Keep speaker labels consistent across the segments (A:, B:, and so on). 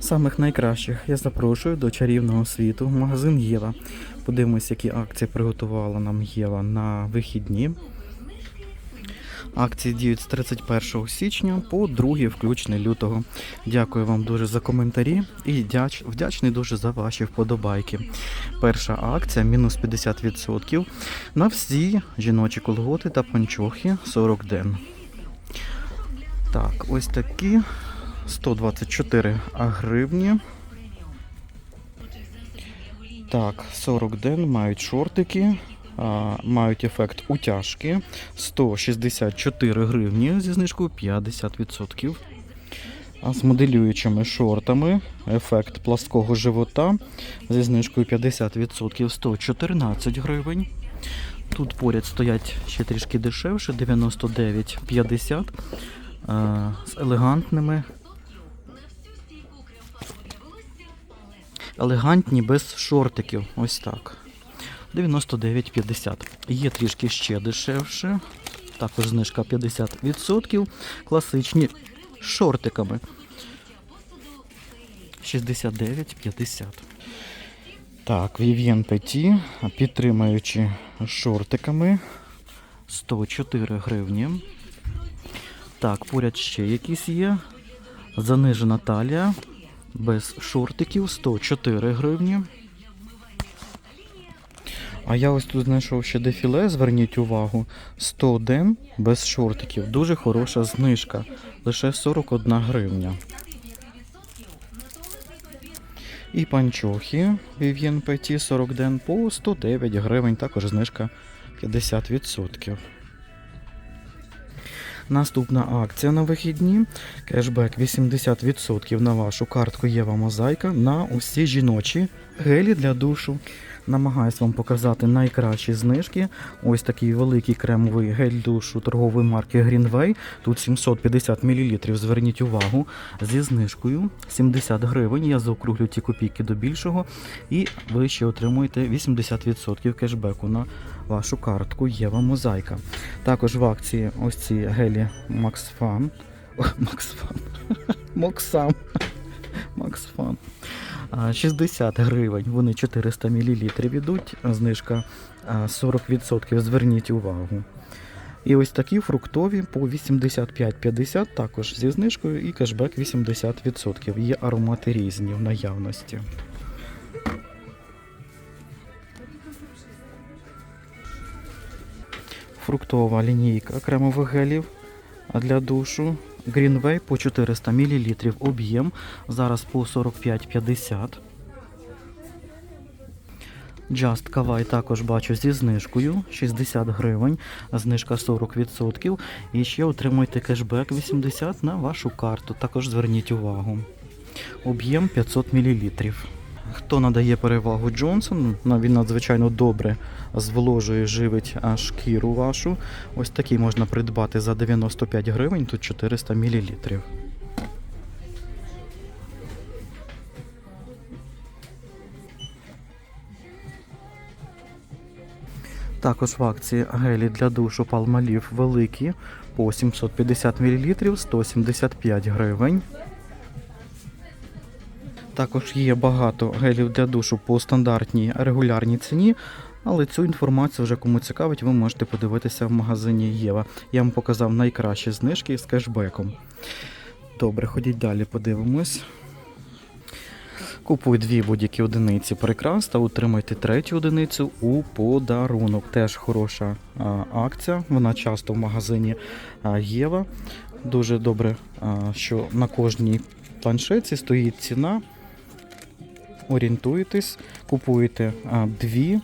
A: самих найкращих я запрошую до чарівного світу магазин Єва. Подивимось, які акції приготувала нам Єва на вихідні. Акції діють з 31 січня по 2 включно лютого. Дякую вам дуже за коментарі і дяч- вдячний дуже за ваші вподобайки. Перша акція мінус 50% на всі жіночі колготи та панчохи 40 ден. Так, ось такі 124 гривні. Так, 40 ден мають шортики, а, мають ефект утяжки 164 гривні зі знижкою 50%. А з моделюючими шортами ефект плаского живота зі знижкою 50% 114 гривень. Тут поряд стоять ще трішки дешевше, 99,50 а, з елегантними. Елегантні без шортиків. Ось так. 99,50. Є трішки ще дешевше. Також знижка 50%. Класичні шортиками. 69,50. Так, Vivienne Petit, підтримуючи шортиками 104 гривні. Так, поряд ще якісь є. Занижена талія без шортиків 104 гривні. А я ось тут знайшов ще дефіле, зверніть увагу. 100 ден без шортиків. Дуже хороша знижка. Лише 41 гривня. І панчохи Vivienne Petit 40 ден по 109 гривень, також знижка 50%. Наступна акція на вихідні. Кешбек 80% на вашу картку Єва Мозаїка на усі жіночі гелі для душу. Намагаюсь вам показати найкращі знижки. Ось такий великий кремовий гель душу торгової марки Greenway. Тут 750 мл. Зверніть увагу зі знижкою 70 гривень. Я заокруглю ті копійки до більшого. І ви ще отримуєте 80% кешбеку на вашу картку Єва Мозаїка. Також в акції ось ці гелі Max Fun. Моксам. А, 60 гривень, вони 400 мл ідуть, знижка 40%, зверніть увагу. І ось такі фруктові по 85,50 також зі знижкою і кешбек 80%. Є аромати різні в наявності. Фруктова лінійка кремових гелів для душу. Greenway по 400 мл об'єм. Зараз по 45,50. Just Кавай також бачу зі знижкою 60 гривень, знижка 40%. І ще отримуєте кешбек 80 на вашу карту. Також зверніть увагу. Об'єм 500 мл. Хто надає перевагу Джонсон, ну, він надзвичайно добре зволожує, живить шкіру вашу. Ось такий можна придбати за 95 гривень, тут 400 мл. Також в акції гелі для душу Palmolive великі по 750 мл 175 гривень. Також є багато гелів для душу по стандартній регулярній ціні, але цю інформацію вже кому цікавить, ви можете подивитися в магазині Єва. Я вам показав найкращі знижки з кешбеком. Добре, ходіть далі, подивимось. Купуй дві будь-які одиниці прикрас та отримайте третю одиницю у подарунок. Теж хороша а, акція. Вона часто в магазині а, Єва. Дуже добре, а, що на кожній планшеті стоїть ціна. Орієнтуєтесь, купуєте дві.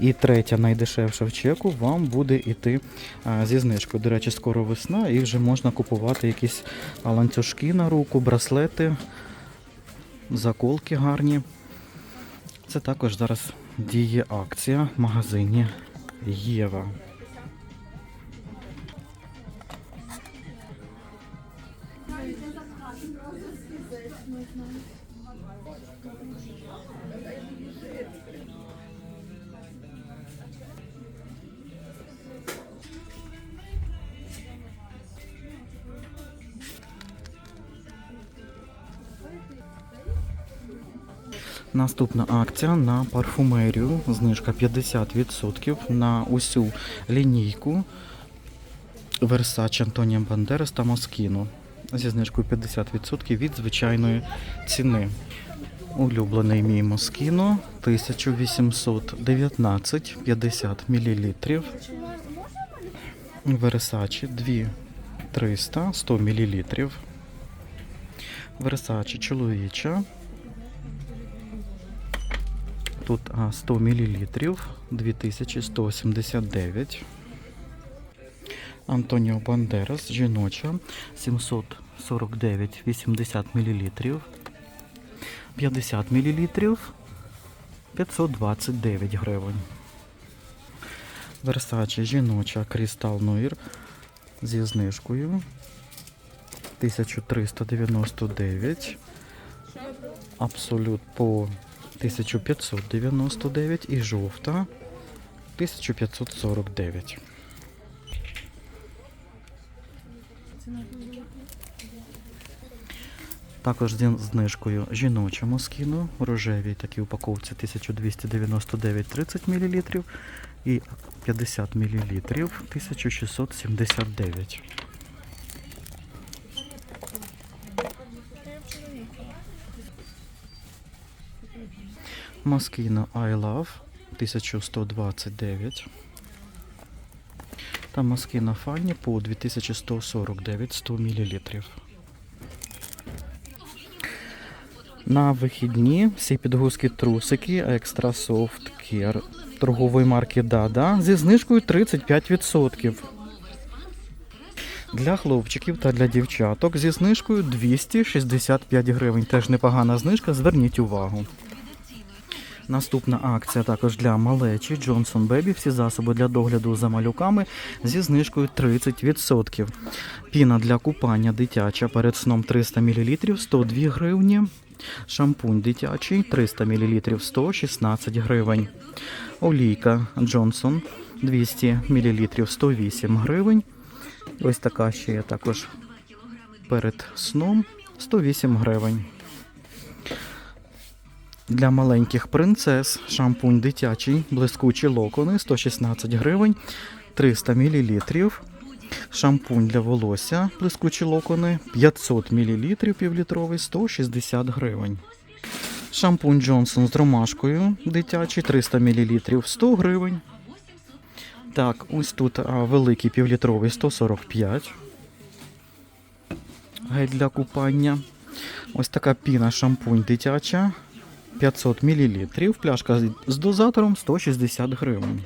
A: І третя найдешевша в чеку вам буде йти зі знижкою. До речі, скоро весна і вже можна купувати якісь ланцюжки на руку, браслети, заколки гарні. Це також зараз діє акція в магазині Єва. Наступна акція на парфумерію. Знижка 50% на усю лінійку Versace Antonio Banderas та Moschino зі знижкою 50% від звичайної ціни. Улюблений мій Moschino 1819 50 мл. Versace 2300 100 мл. Versace чоловіча. Тут 100 мл 2179. Антоніо Бандерас, жіноча 749 80 мл. 50 мл 529 гривень. Versace жіноча Crystal Noir зі знижкою 1399. Абсолют по 1599 і жовта 1549. Також зі знижкою жіноча москіно в рожевій такій упаковці 1299 30 мл і 50 мл 1679. Москіно I Love 1129. Та Москіно Фанні по 2149 100 мл. На вихідні всі підгузки трусики Extra Soft Care торгової марки Dada зі знижкою 35%. Для хлопчиків та для дівчаток зі знижкою 265 гривень. Теж непогана знижка, зверніть увагу. Наступна акція також для малечі Johnson Baby. Всі засоби для догляду за малюками зі знижкою 30%. Піна для купання дитяча перед сном 300 мл 102 гривні. Шампунь дитячий 300 мл 116 гривень. Олійка Johnson 200 мл 108 гривень. Ось така ще є також перед сном 108 гривень. Для маленьких принцес шампунь дитячий, блискучі локони 116 гривень 300 мл. Шампунь для волосся, блискучі локони 500 мл півлітровий 160 гривень. Шампунь Джонсон з ромашкою дитячий 300 мл 100 гривень. Так, ось тут а, великий півлітровий 145. Гель для купання. Ось така піна шампунь дитяча 500 мл. Пляшка з- дозатором 160 гривень.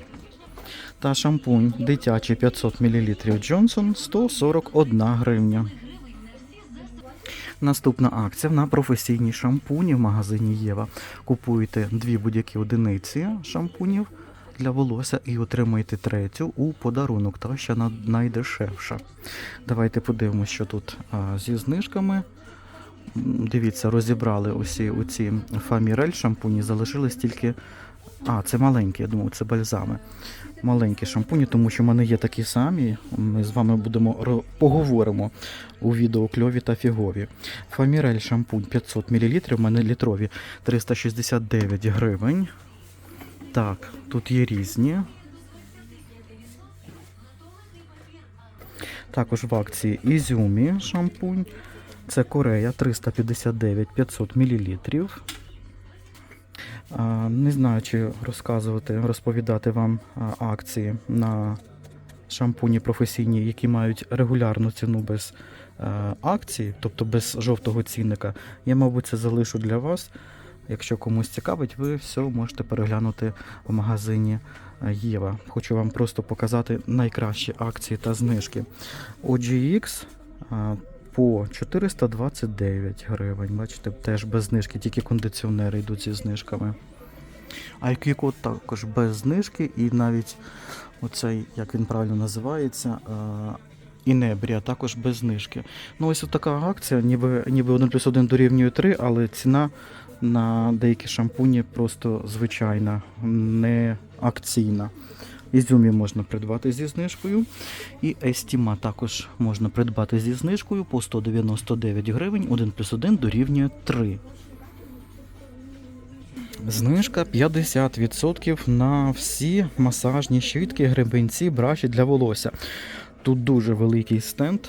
A: Та шампунь дитячий 500 мл Johnson 141 гривня. Наступна акція на професійні шампуні в магазині Єва. Купуєте дві будь-які одиниці шампунів для волосся і отримаєте третю у подарунок, та ще на- найдешевша. Давайте подивимося, що тут а, зі знижками. Дивіться, розібрали усі оці фамірель шампуні, залишились тільки. А, це маленькі, я думав, це бальзами. Маленькі шампуні, тому що в мене є такі самі. Ми з вами будемо поговоримо у відео кльові та фігові. Фамірель шампунь 500 мл, в мене літрові 369 гривень. Так, тут є різні. Також в акції Ізюмі шампунь. Це Корея 359 500 мл. Не знаю, чи розказувати, розповідати вам акції на шампуні професійні, які мають регулярну ціну без е, акції, тобто без жовтого цінника. Я, мабуть, це залишу для вас. Якщо комусь цікавить, ви все можете переглянути в магазині е, Єва. Хочу вам просто показати найкращі акції та знижки. OGX по 429 гривень. Бачите, теж без знижки, тільки кондиціонери йдуть зі знижками. IQ код також без знижки, і навіть оцей, як він правильно називається, Інебрія також без знижки. Ну, ось така акція, ніби, ніби 1 плюс 1 дорівнює 3, але ціна на деякі шампуні просто звичайна, не акційна. Ізюмі можна придбати зі знижкою. І Естіма також можна придбати зі знижкою по 199 гривень. 1 плюс 1 дорівнює 3. Знижка 50% на всі масажні щітки, гребенці, браші для волосся. Тут дуже великий стенд,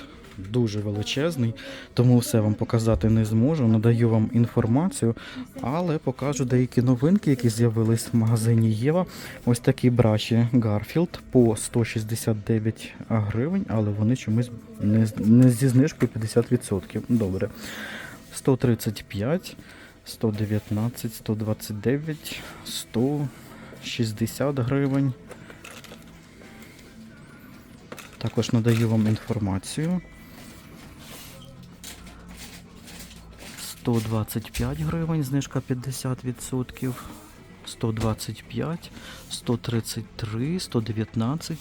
A: дуже величезний, тому все вам показати не зможу. Надаю вам інформацію, але покажу деякі новинки, які з'явились в магазині Єва. Ось такі браші Garfield по 169 гривень, але вони чомусь не, не зі знижкою 50%. Добре. 135, 119, 129, 160 гривень. Також надаю вам інформацію. 125 гривень, знижка 50%. 125, 133, 119.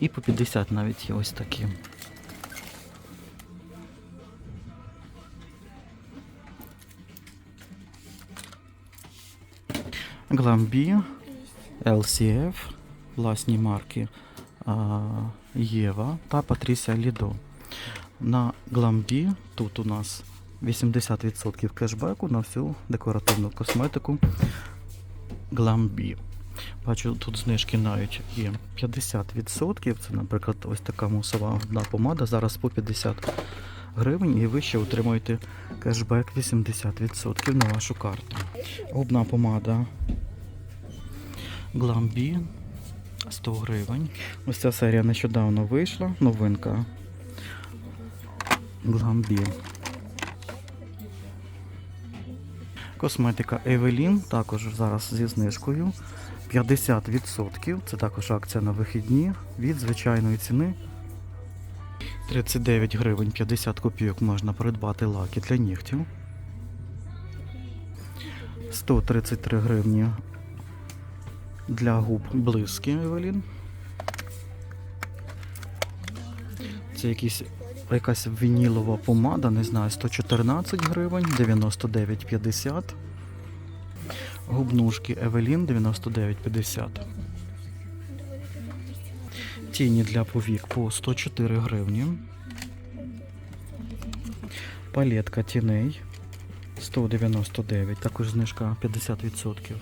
A: І по 50 навіть є ось такі. Glambi, LCF, власні марки Єва та Патрісія Лідо. На Glambi тут у нас 80% кешбеку на всю декоративну косметику Glambi. Бачу, тут знижки навіть є 50%. Це, наприклад, ось така мусова одна помада. Зараз по 50 гривень, і ви ще отримуєте кешбек 80% на вашу карту. Губна помада Glambi 100 гривень. Ось ця серія нещодавно вийшла. Новинка. Glambi. Косметика Evelyn також зараз зі знижкою. 50%. Це також акція на вихідні від звичайної ціни. 39 гривень 50 копійок можна придбати лаки для нігтів. 133 гривні для губ блиски Евелін. Це якісь, якась вінілова помада, не знаю, 114 гривень, 99,50. Губнушки Евелін 99,50. Тіні для повік по 104 гривні. Палетка тіней 199, також знижка 50%.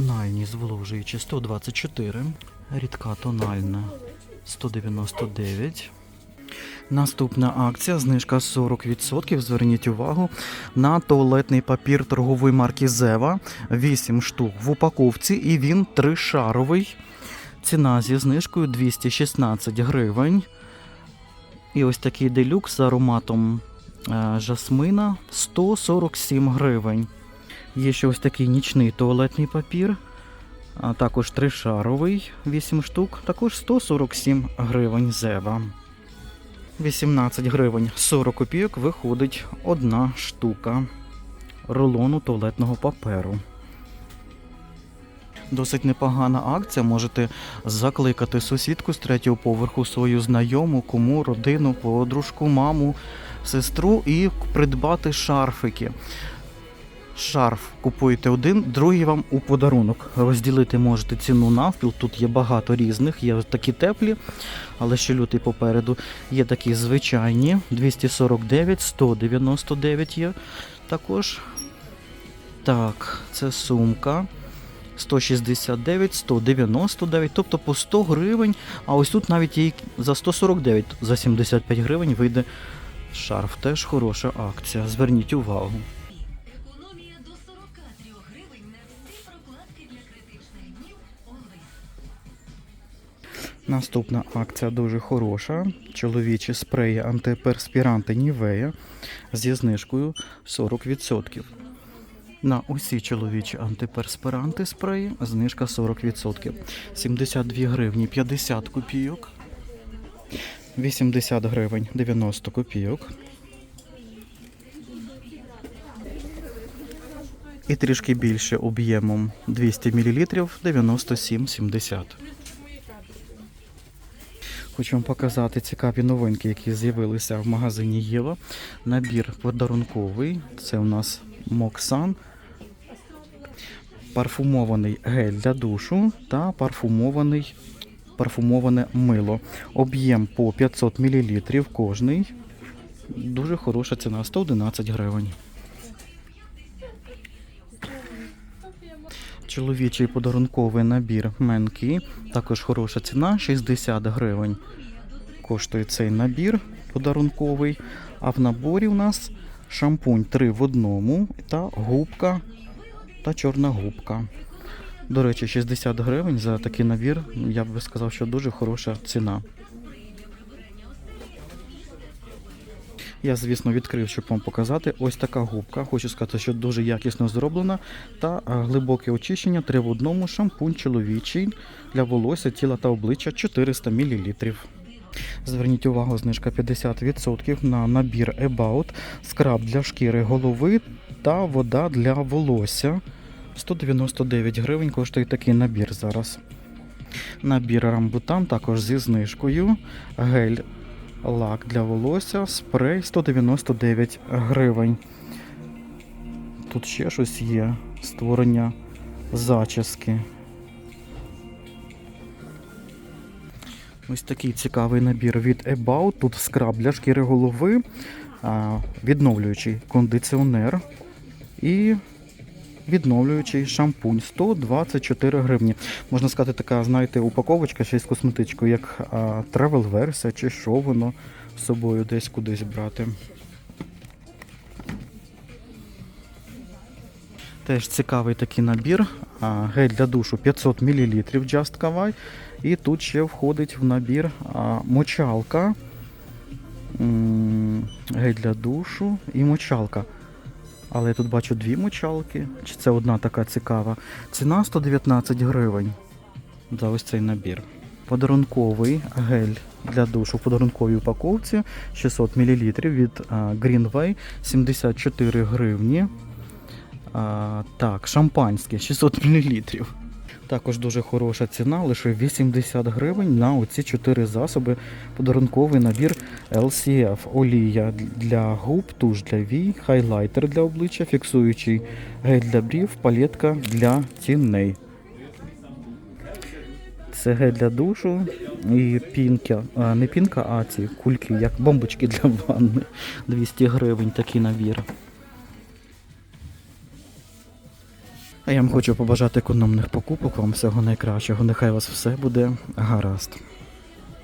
A: Тональні зволожуючі 124, рідка тональна 199. Наступна акція, знижка 40%. Зверніть увагу на туалетний папір торгової марки Зева. 8 штук в упаковці, і він тришаровий. Ціна зі знижкою 216 гривень. І ось такий делюкс з ароматом е, жасмина 147 гривень. Є ще ось такий нічний туалетний папір, а також тришаровий 8 штук, також 147 гривень зева. 18 гривень 40 копійок виходить одна штука рулону туалетного паперу. Досить непогана акція. Можете закликати сусідку з третього поверху свою знайому, кому, родину, подружку, маму, сестру і придбати шарфики. Шарф купуєте один, другий вам у подарунок. Розділити можете ціну навпіл. Тут є багато різних. Є такі теплі, але ще лютий попереду. Є такі звичайні 249, 199 є також. Так, це сумка. 169, 199, тобто по 100 гривень. А ось тут навіть є за 149, за 75 гривень вийде шарф. Теж хороша акція. Зверніть увагу. Наступна акція дуже хороша. Чоловічі спреї антиперспіранти Нівея зі знижкою 40%. На усі чоловічі антиперспіранти спреї знижка 40%. 72 гривні 50 копійок. 80 гривень 90 копійок. І трішки більше об'ємом 200 мл 97,70. Хочу вам показати цікаві новинки, які з'явилися в магазині Єва. Набір подарунковий. Це у нас Моксан. парфумований гель для душу та парфумований, парфумоване мило. Об'єм по 500 мл кожний. Дуже хороша ціна 111 гривень. Чоловічий подарунковий набір Менкі. Також хороша ціна 60 гривень. Коштує цей набір подарунковий. А в наборі у нас шампунь 3 в одному та губка та чорна губка. До речі, 60 гривень за такий набір. Я б сказав, що дуже хороша ціна. Я, звісно, відкрив, щоб вам показати. Ось така губка. Хочу сказати, що дуже якісно зроблена. Та глибоке очищення 3 в одному шампунь чоловічий для волосся, тіла та обличчя 400 мл. Зверніть увагу, знижка 50% на набір About, скраб для шкіри голови та вода для волосся. 199 гривень коштує такий набір зараз. Набір рамбутан також зі знижкою. Гель лак для волосся, спрей 199 гривень. Тут ще щось є. Створення зачіски. Ось такий цікавий набір від About. Тут скраб для шкіри голови, відновлюючий кондиціонер і відновлюючий шампунь 124 гривні. Можна сказати, така, знаєте, упаковочка ще з косметичкою, як а, тревел-версія, чи що воно з собою десь кудись брати. Теж цікавий такий набір. Гель для душу 500 мл Just Kawai. І тут ще входить в набір мочалка. Гель для душу і мочалка. Але я тут бачу дві мочалки. Чи це одна така цікава? Ціна 119 гривень за ось цей набір. Подарунковий гель для душу в подарунковій упаковці 600 мл від Greenway 74 гривні. А, так, шампанське 600 мл. Також дуже хороша ціна, лише 80 гривень на оці 4 засоби. Подарунковий набір LCF, олія для губ, туш для вій, хайлайтер для обличчя, фіксуючий гель для брів, палетка для тіней. Це гель для душу і пінка, а, не пінка, а ці кульки, як бомбочки для ванни. 200 гривень такий набір. А я вам хочу побажати економних покупок, вам всього найкращого. Нехай у вас все буде гаразд.